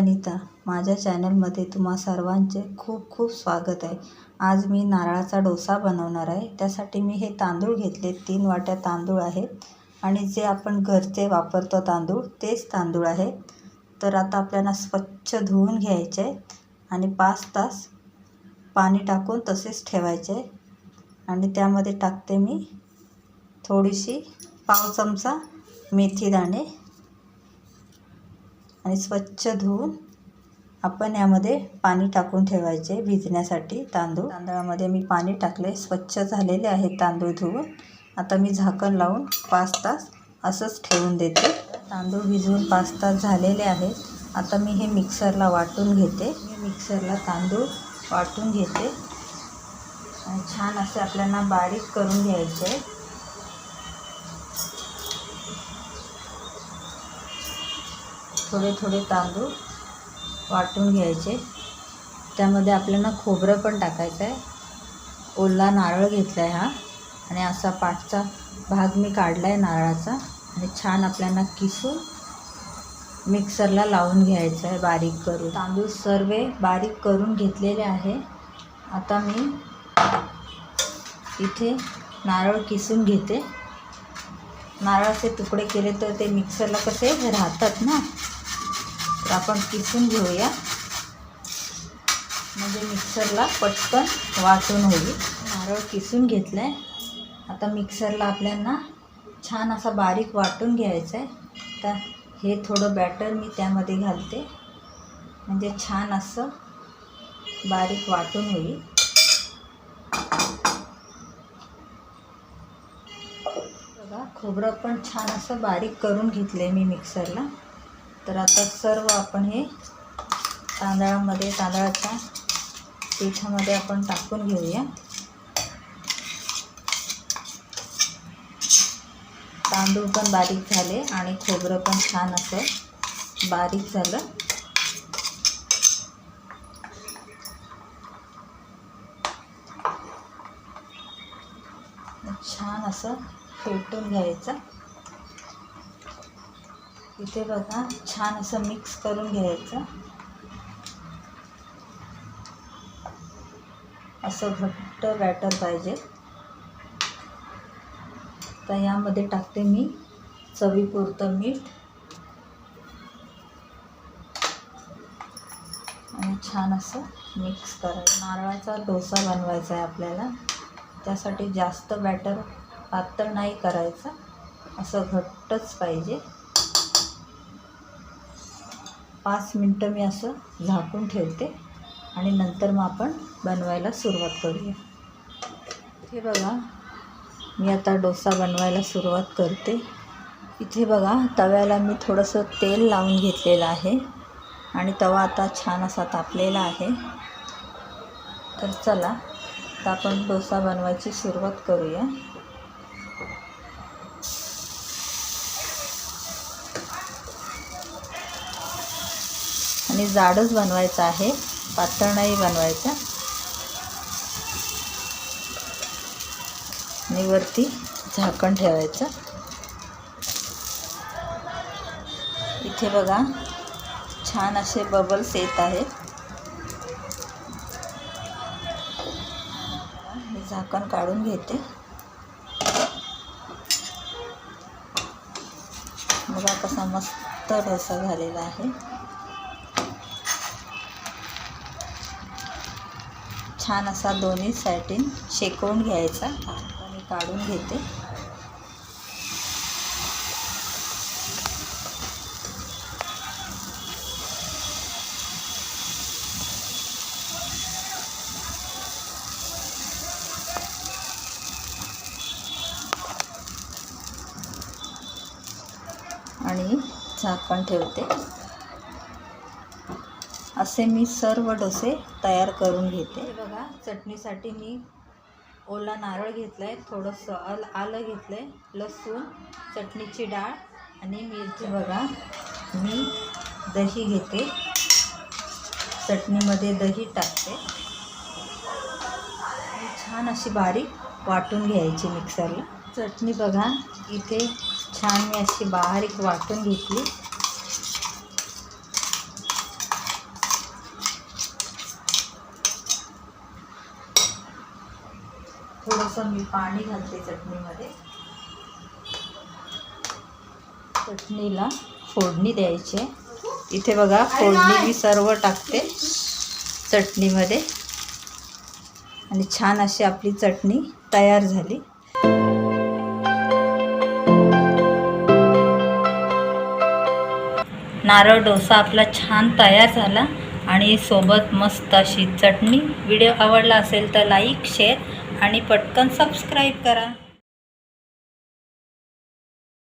वनिता माझ्या चॅनलमध्ये तुम्हा सर्वांचे खूप खूप स्वागत आहे. आज मी नारळाचा डोसा बनवणार आहे. त्यासाठी मी हे तांदूळ घेतले. तीन वाट्या तांदूळ आहेत आणि जे आपण घरचे वापरतो तांदूळ तेच तांदूळ आहे. तर आता आपल्याला स्वच्छ धुवून घ्यायचे आहे. आणि पाच तास पाणी टाकून तसेच ठेवायचे आणि त्यामध्ये टाकते मी थोडीशी पाव चमचा मेथी दाणे आणि स्वच्छ धुवून आपण यामध्ये पाणी टाकून ठेवायचे भिजण्यासाठी तांदूळ. तांदळामध्ये मी पाणी टाकले स्वच्छ झालेले आहे तांदूळ धुवून. आता मी झाकण लावून पाच तास असंच ठेवून देते. तांदूळ भिजवून पाच तास झालेले आहेत. आता मी हे मिक्सरला वाटून घेते. मी मिक्सरला तांदूळ वाटून घेते. छान असे आपल्याला बारीक करून घ्यायचे. थोडे थोडे तांदूळ वाटून घ्यायचे. त्यामध्ये आपल्याला खोबरं पण टाकायचं आहे. ओला नारळ घेतला आहे हा. आणि असा पाठचा भाग मी काढला आहे नारळाचा. आणि छान आपल्याला किसून मिक्सरला लावून घ्यायचं आहे बारीक करून. तांदूळ सर्व बारीक करून घेतलेले आहे. आता मी इथे नारळ किसून घेते. नारळाचे तुकडे केले तर ते मिक्सरला कसे राहतात ना? तर आपण किसून घेऊया. म्हणजे मिक्सरला पटकन वाटून होईल. नारळ किसून घेतलं आहे आता मिक्सरला आपल्याला छान असा बारीक वाटून घ्यायचं आहे तर हे थोडं बॅटर मी त्यामध्ये घालते. म्हणजे छान असं बारीक वाटून होईल. बघा खोबरं पण छान असं बारीक करून घेतलं आहे मी मिक्सरला. तर आता सर्व आपण हे तांदळामध्ये तांदळाच्या पिठामध्ये आपण टाकून घेऊया. तांदूळ पण बारीक झाले आणि खोबरं पण छान असं बारीक झालं. छान असं फेटून घ्यायचं. इथे बघा छान असं मिक्स करून घ्यायचं. असं घट्ट बॅटर पाहिजे. तर यामध्ये टाकते मी चवीपुरतं मीठ. आणि छान असं मिक्स करायचं नारळाचा डोसा बनवायचा आहे आपल्याला. त्यासाठी जास्त बॅटर पातळ नाही करायचं. असं घट्टच पाहिजे. पाच मिनटं मी असं झाकून ठेवते आणि नंतर मग आपण बनवायला सुरुवात करूया. हे बघा मी आता डोसा बनवायला सुरुवात करते. इथे बघा तव्याला मी थोडंसं तेल लावून घेतलेलं आहे आणि तवा आता छान असा तापलेला आहे. तर चला आता आपण डोसा बनवायची सुरुवात करूया. आणि जाडच बनवायचं आहे. पातळ नाही बनवायचं. आणि वरती झाकण ठेवायचं. इथे बघा छान असे बबल्स येत आहेत. मी झाकण काढून घेते. बघा कसा मस्त डोसा झालेला आहे. छान असा दोन्ही साईडीन शेकवून घ्यायचा. मी काढून घेते. आणि झाकण ठेवते. असे मी सर्व डोसे तयार करून घेते. बघा चटणीसाठी मी ओला नारळ घेतला आहे थोडंसं अल आलं घेतलं आहे लसूण चटणीची डाळ आणि मिरची. बघा मी दही घेते. चटणीमध्ये दही टाकते. छान अशी बारीक वाटून घ्यायची मिक्सरला. चटणी बघा इथे छान मी अशी बारीक वाटून घेतली. थोडंसं मी पाणी घालते चटणीमध्ये. चटणीला फोडणी द्यायची आहे. इथे बघा फोडणी मी सर्व टाकते चटणीमध्ये. आणि छान अशी आपली चटणी तयार झाली. नारळ डोसा आपला छान तयार झाला. आणि सोबत मस्त अशी चटणी. व्हिडिओ आवडला असेल तर लाईक शेअर आणि पटकन सबस्क्राईब करा.